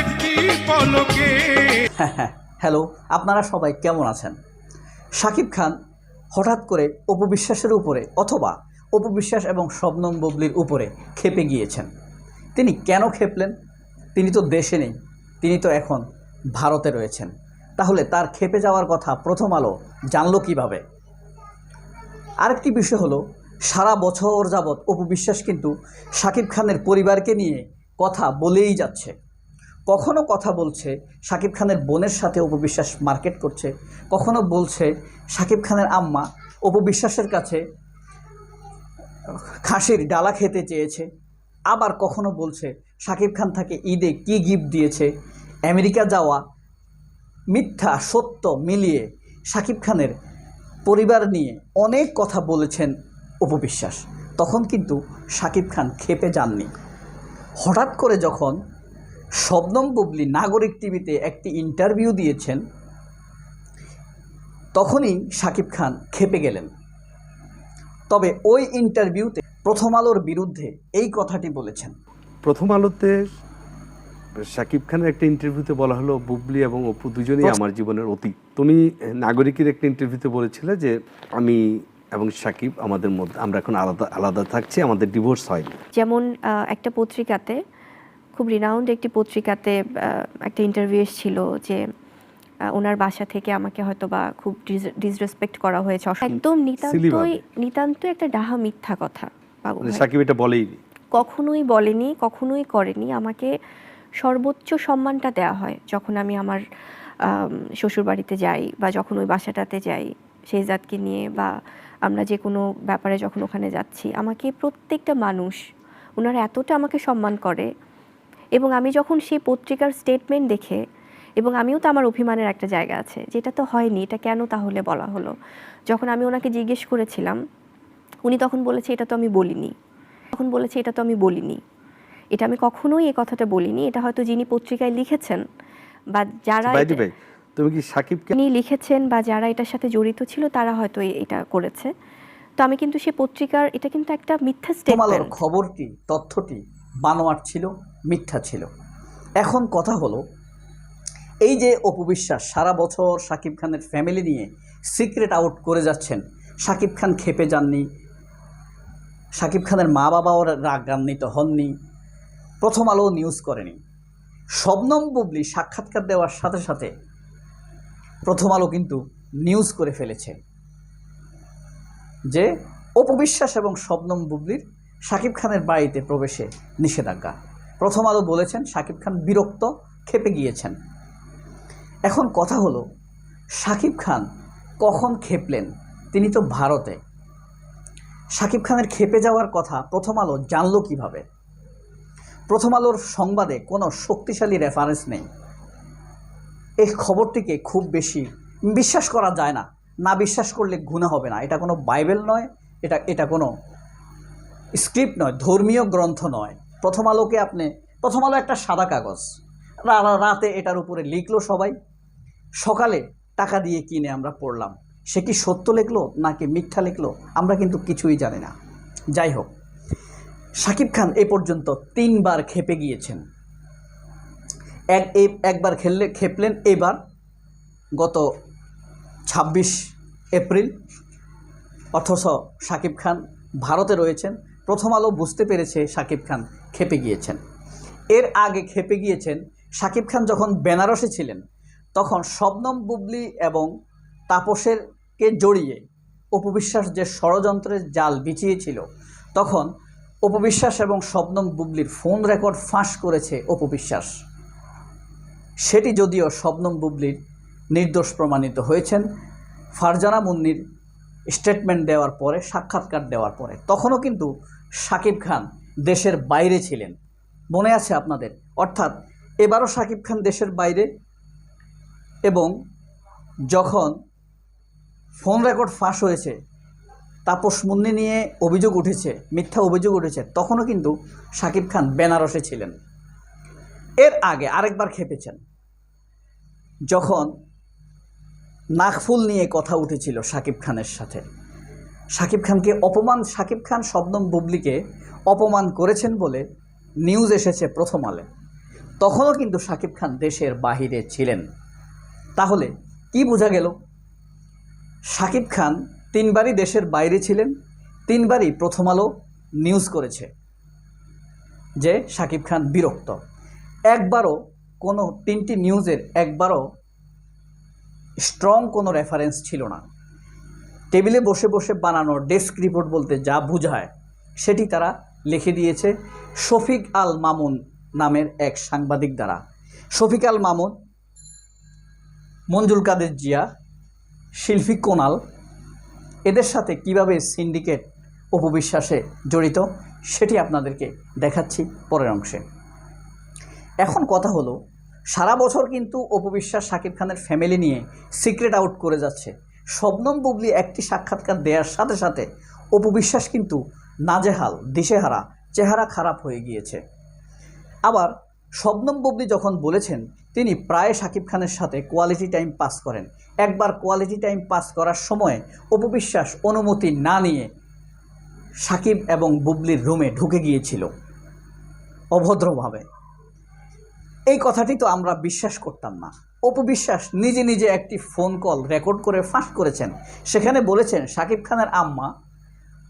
একটি পলকে। হ্যালো, আপনারা সবাই কেমন আছেন? শাকিব খান হঠাৎ করে অপবিশ্বাসের উপরে অথবা অপবিশ্বাস এবং শবনম বুবলির উপরে খেপে গিয়েছেন। তিনি কেন খেপলেন? তিনি তো দেশে নেই, তিনি তো এখন ভারতে রয়েছেন। তাহলে তার খেপে যাওয়ার কথা প্রথম আলো জানলো কীভাবে? আরেকটি বিষয় হলো সারা বছর যাবৎ অপবিশ্বাস কিন্তু শাকিব খানের পরিবারকে নিয়ে কথা বলেই যাচ্ছে। কখনো কথা বলছে শাকিব খানের বোনের সাথে অপবিশ্বাস মার্কেট করছে, কখনো বলছে শাকিব খানের আম্মা অপবিশ্বাসের কাছে খাসির ডালা খেতে চেয়েছে, আবার কখনো বলছে শাকিব খান তাকে ঈদে কী গিফট দিয়েছে, আমেরিকা যাওয়া মিথ্যা সত্য মিলিয়ে শাকিব খানের পরিবার নিয়ে অনেক কথা বলেছেন অপবিশ্বাস তখন কিন্তু শাকিব খান খেপে যাননি। হঠাৎ করে যখন শবনম বুবলি নাগরিক টিভিতে একটি ইন্টারভিউ দিয়েছেন তখনই শাকিব খান খেপে গেলেন। তবে ওই ইন্টারভিউতে প্রথম আলোর বিরুদ্ধে এই কথাটি বলেছেন। প্রথম আলোতে শাকিব খানের একটা ইন্টারভিউতে বলা হলো বুবলি এবং অপু দুজনেই আমার জীবনের অতীত। তুমি নাগরিকের একটা ইন্টারভিউতে বলেছিলে যে আমি এবং শাকিব আমাদের মধ্যে আমরা এখন আলাদা আলাদা থাকছি আমাদের ডিভোর্স হয়নি যেমন একটা পত্রিকাতে খুব রিনাউন্ড একটি পত্রিকাতে একটা ইন্টারভিউ এসেছিল যে ওনার বাসা থেকে আমাকে হয়তো বা খুব ডিসরেসপেক্ট করা হয়েছে একদম নিতান্তই ভাবে। নিতান্তই একটা ডাহা মিথ্যা কথা মানে। শাকিব এটা বলেইনি কখনোই বলেনি কখনোই করেনি আমাকে সর্বোচ্চ সম্মানটা দেওয়া হয় যখন আমি আমার শ্বশুর বাড়িতে যাই বা যখন ওই বাসাটাতে যাই সেই জাতকে নিয়ে বা আমরা যে কোনো ব্যাপারে যখন ওখানে যাচ্ছি, আমাকে প্রত্যেকটা মানুষ, ওনারা এতটা আমাকে সম্মান করে এবং আমি যখন সেই পত্রিকার স্টেটমেন্ট দেখে এবং আমিও তো আমার অভিমানের একটা জায়গা আছে, যেটা তো হয়নি, এটা কেন তাহলে বলা হলো? যখন আমি ওনাকে জিজ্ঞেস করেছিলাম, উনি তখন বলেছে, এটা তো আমি বলিনি। তখন বলেছে, এটা তো আমি বলিনি। এটা আমি কখনোই এই কথাটা বলিনি, এটা হয়তো যিনি পত্রিকায় লিখেছেন বা যারা তুমি কি শাকিবকে যিনি লিখেছেন বা যারা এটার সাথে জড়িত ছিল তারা হয়তো এটা করেছে। তো আমি কিন্তু সেই পত্রিকার এটা কিন্তু একটা মিথ্যা স্টেটমেন্ট খবরটি তথ্যটি বানোয়াট ছিল মিথ্যা ছিল। এখন কথা হলো এই যে অপবিশ্বাস সারা বছর শাকিব খানের ফ্যামিলি নিয়ে সিক্রেট আউট করে যাচ্ছেন শাকিব খান খেপে যাননি শাকিব খানের মা বাবাও রাগান্বিত হননি প্রথম আলো নিউজ করেনি। শবনম বুবলি সাক্ষাৎকার দেওয়ার সাথে সাথে প্রথম আলো কিন্তু নিউজ করে ফেলেছে। যে অপবিশ্বাস এবং শবনম বুবলির শাকিব খানের বাড়িতে প্রবেশে নিষেধাজ্ঞা। প্রথম আলো বলেছেন শাকিব খান বিরক্ত খেপে গিয়েছেন। এখন কথা হলো, শাকিব খান কখন খেপলেন? তিনি তো ভারতে। শাকিব খানের খেপে যাওয়ার কথা প্রথম আলো জানলো কীভাবে? প্রথম আলোর সংবাদে কোনো শক্তিশালী রেফারেন্স নেই। এই খবরটিকে খুব বেশি বিশ্বাস করা যায় না। না বিশ্বাস করলে গুণা হবে না। এটা কোনো বাইবেল নয়, এটা এটা কোনো স্ক্রিপ্ট নয়, ধর্মীয় গ্রন্থ নয়। প্রথম আলোকে আপনি, প্রথম আলো একটা সাদা কাগজ। রাতে এটার উপরে লিখলো সবাই। সকালে টাকা দিয়ে কিনে আমরা পড়লাম। সে কি সত্য লিখলো নাকি মিথ্যা লিখলো আমরা কিন্তু কিছুই জানি না। যাই হোক শাকিব খান এ পর্যন্ত তিনবার খেপে গিয়েছেন। এক এ- একবার খেললে, খেপলেন এবার গত ছাব্বিশ এপ্রিল। অথচ শাকিব খান ভারতে রয়েছেন। প্রথম আলো বুঝতে পেরেছে শাকিব খান খেপে গিয়েছেন। এর আগে খেপে গিয়েছেন শাকিব খান যখন বেনারসে ছিলেন, তখন শবনম বুবলি এবং তাপসেরকে জড়িয়ে অপবিশ্বাস যে ষড়যন্ত্রের জাল বিছিয়েছিল, তখন অপবিশ্বাস এবং শবনম বুবলির ফোন রেকর্ড ফাঁস করেছে অপবিশ্বাস সেটি যদিও শবনম বুবলির নির্দোষ প্রমাণিত হয়েছেন, ফারজানা মুন্নির স্টেটমেন্ট দেওয়ার পরে, সাক্ষাৎকার দেওয়ার পরে। তখনও কিন্তু শাকিব খান দেশের বাইরে ছিলেন। মনে আছে আপনাদের? অর্থাৎ এবারও শাকিব খান দেশের বাইরে এবং যখন ফোন রেকর্ড ফাঁস হয়েছে, তাপস মুন্নি নিয়ে অভিযোগ উঠেছে, মিথ্যা অভিযোগ উঠেছে, তখনও কিন্তু শাকিব খান বেনারসে ছিলেন। এর আগে আরেকবার খেপেছেন। যখন নাকফুল নিয়ে কথা উঠেছিল শাকিব খানের সাথে। সাকিব খানকে অপমান, শাকিব খান শবনম বুবলিকে অপমান করেছেন বলে নিউজ এসেছে প্রথম আলে। তখনও কিন্তু শাকিব খান দেশের বাহিরে ছিলেন। তাহলে কি বোঝা গেল? শাকিব খান তিনবারই দেশের বাইরে ছিলেন, তিনবারই প্রথম আলো নিউজ করেছে যে শাকিব খান বিরক্ত। একবারও কোনো তিনটি নিউজের একবারও স্ট্রং কোনো রেফারেন্স ছিল না। টেবিলে বসে বসে বানানো ডেস্ক রিপোর্ট বলতে যা বোঝায়, সেটি তারা লিখে দিয়েছে শফিক আল মামুন নামের এক সাংবাদিক দ্বারা। শফিক আল মামুন, মঞ্জুল কাদের জিয়া, শিল্পী কোনাল, এদের সাথে কীভাবে সিন্ডিকেট উপবিশ্বাসে জড়িত, সেটি আপনাদেরকে দেখাচ্ছি পরের অংশে। এখন কথা হলো, সারা বছর কিন্তু অপবিশ্বাস শাকিব খানের ফ্যামিলি নিয়ে সিক্রেট আউট করে যাচ্ছে। শবনম বুবলি একটি সাক্ষাৎকার দেওয়ার সাথে সাথে অপবিশ্বাস কিন্তু নাজেহাল, দিশেহারা, চেহারা খারাপ হয়ে গিয়েছে। আবার শবনম বুবলি যখন বলেছেন, তিনি প্রায় শাকিব খানের সাথে কোয়ালিটি টাইম পাস করেন। একবার কোয়ালিটি টাইম পাস করার সময় অপবিশ্বাস অনুমতি না নিয়ে সাকিব এবং বুবলির রুমে ঢুকে গিয়েছিল। অভদ্রভাবে। এই কথাটি তো আমরা বিশ্বাস করতাম না। অপবিশ্বাস নিজে নিজে একটি ফোন কল রেকর্ড করে ফাঁস করেছেন। সেখানে বলেছেন শাকিব খানের আম্মা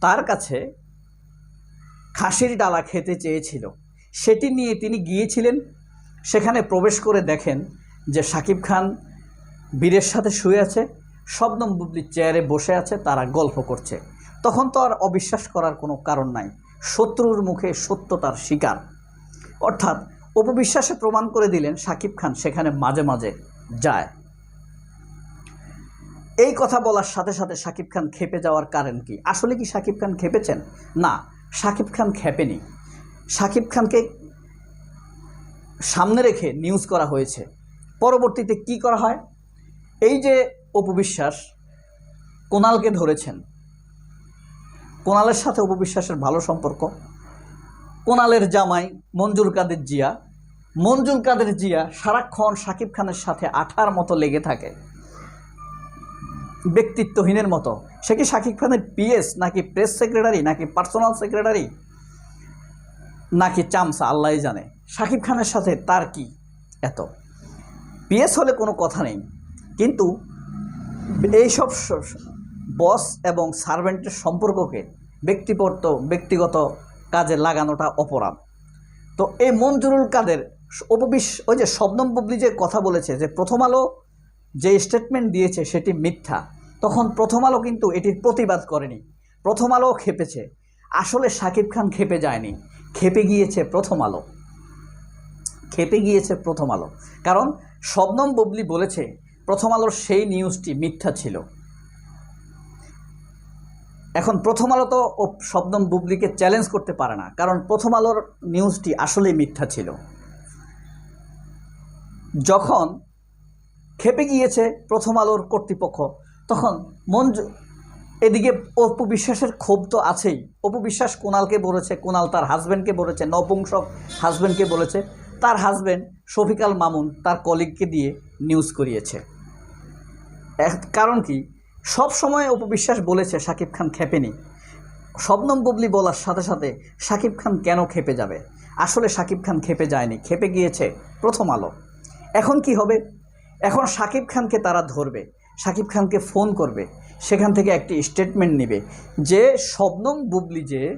তার কাছে খাসির ডালা খেতে চেয়েছিল। সেটি নিয়ে তিনি গিয়েছিলেন। সেখানে প্রবেশ করে দেখেন যে শাকিব খান বীরের সাথে শুয়ে আছে, শবনম বুবলির চেয়ারে বসে আছে, তারা গল্প করছে। তখন তো আর অবিশ্বাস করার কোনো কারণ নাই। শত্রুর মুখে সত্যতার শিকার। অর্থাৎ অপবিশ্বাসে প্রমাণ করে দিলেন শাকিব খান সেখানে মাঝে মাঝে যায়। এই কথা বলার সাথে সাথে শাকিব খান খেপে যাওয়ার কারণ কি? আসলে কি শাকিব খান খেপেছেন? না শাকিব খান খেপেনি। শাকিব খানকে সামনে রেখে নিউজ করা হয়েছে। পরবর্তীতে কি করা হয়? এই যে অপবিশ্বাস, কোনালকে ধরেছেন। কোনালের সাথে অপবিশ্বাসের ভালো সম্পর্ক। কোনালের জামাই মঞ্জুর কাদের জিয়া। মঞ্জুর কাদের জিয়া সারাক্ষণ শাকিব খানের সাথে আঠার মতো লেগে থাকে। ব্যক্তিত্বহীনের মতো। সে কি শাকিব খানের পিএস, নাকি প্রেস সেক্রেটারি, নাকি পার্সোনাল সেক্রেটারি? নাকি চামসা আল্লাহ জানে। শাকিব খানের সাথে তার কি এত? পিএস হলে কোনো কথা নেই। কিন্তু এইসব বস এবং সার্ভেন্টের সম্পর্ককে ব্যক্তিগত ব্যক্তিগত কাজে লাগানোটা অপরাধ। তো এই মঞ্জুরুল কাদের উপবিশ ওই যে শবনম বুবলি যে কথা বলেছে যে প্রথম আলো যে স্টেটমেন্ট দিয়েছে সেটি মিথ্যা, তখন প্রথম আলো কিন্তু এটির প্রতিবাদ করেনি। প্রথম আলো খেপেছে। আসলে শাকিব খান খেপে যায়নি। খেপে গিয়েছে প্রথম আলো। খেপে গিয়েছে প্রথম আলো। কারণ শবনম বুবলি বলেছে, প্রথম আলোর সেই নিউজটি মিথ্যা ছিল। এখন প্রথম আলো তো ও শবনম বুবলিকে চ্যালেঞ্জ করতে পারে না। কারণ প্রথম আলোর নিউজটি আসলেই মিথ্যা ছিল। যখন খেপে গিয়েছে প্রথম আলোর কর্তৃপক্ষ, তখন মঞ্জু, এদিকে অপু বিশ্বাসের ক্ষোভ তো আছেই। অপু বিশ্বাস কোনালকে বলেছে কোনাল তার হাজব্যান্ডকে বলেছে নপুংসক হাজব্যান্ডকে বলেছে। তার হাজব্যান্ড শফিকাল মামুন তার কলিগকে দিয়ে নিউজ করিয়েছে। কারণ কি? সব সময় অপবিশ্বাস বলেছে শাকিব খান খেপেনি। শবনম বুবলি বলার সাথে সাথে সাকিব খান কেন খেপে যাবে? আসলে শাকিব খান খেপে যায়নি, খেপে গিয়েছে প্রথম আলো। এখন কি হবে? এখন সাকিব খানকে তারা ধরবে শাকিব খানকে ফোন করবে, সেখান থেকে একটি স্টেটমেন্ট নেবে যে, শবনম বুবলি যে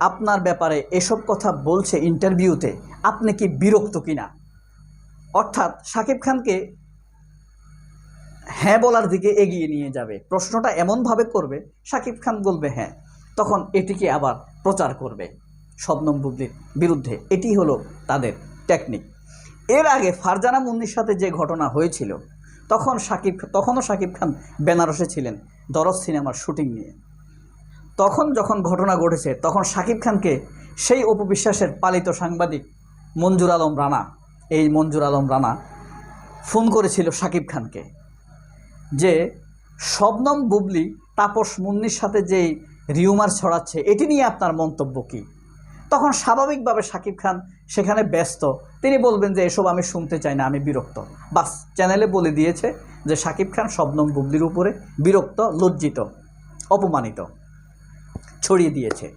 আপনার ব্যাপারে এসব কথা বলছে ইন্টারভিউতে আপনি কি বিরক্ত কিনা? অর্থাৎ সাকিব খানকে হ্যাঁ বলার দিকে এগিয়ে নিয়ে যাবে। প্রশ্নটা এমনভাবে করবে শাকিব খান বলবে হ্যাঁ। তখন এটিকে আবার প্রচার করবে শবনম বুবলির বিরুদ্ধে। এটি হলো তাদের টেকনিক এর আগে ফারজানা মুন্নির সাথে যে ঘটনা হয়েছিল, তখন সাকিব, তখনও শাকিব খান বেনারসে ছিলেন দরজ সিনেমার শুটিং নিয়ে। তখন যখন ঘটনা ঘটেছে, তখন শাকিব খানকে সেই অপবিশ্বাসের পালিত সাংবাদিক মঞ্জুর আলম রানা, এই মঞ্জুর আলম রানা, ফোন করেছিল শাকিব খানকে। যে শবনম বুবলি, তাপস মুন্নির সাথে যেই রিউমার ছড়াচ্ছে, এটি নিয়ে আপনার মন্তব্য কী? তখন স্বাভাবিকভাবে শাকিব খান সেখানে ব্যস্ত। তিনি বলবেন যে, এসব আমি শুনতে চাই না, আমি বিরক্ত। বাস, চ্যানেলে বলে দিয়েছে যে শাকিব খান শবনম বুবলির উপরে বিরক্ত, লজ্জিত, অপমানিত ছড়িয়ে দিয়েছে।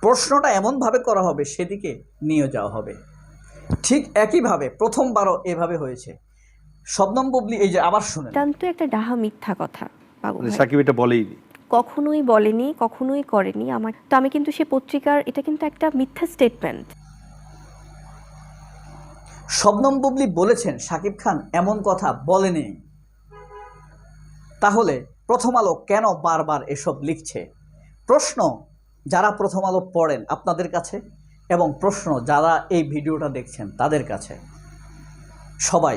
প্রশ্নটা এমনভাবে করা হবে, সেদিকে নিয়ে যাওয়া হবে। ঠিক একইভাবে প্রথমবারও এভাবে হয়েছে। শবনম বুবলি এই যে আবার শুনেন। নিতান্ত একটা ডাহা মিথ্যা কথা বাবু মানে ভাই। সাকিব এটা বলেইনি। কখনোই বলেনি কখনোই করেনি। আমার তো আমি কিন্তু সে পত্রিকার এটা কিন্তু একটা মিথ্যা স্টেটমেন্ট শবনম বুবলি বলেছেন শাকিব খান এমন কথা বলেনি। তাহলে প্রথম আলো কেন বারবার এসব লিখছে? প্রশ্ন যারা প্রথম আলো পড়েন আপনাদের কাছে এবং প্রশ্ন যারা এই ভিডিওটা দেখছেন তাদের কাছে। সবাই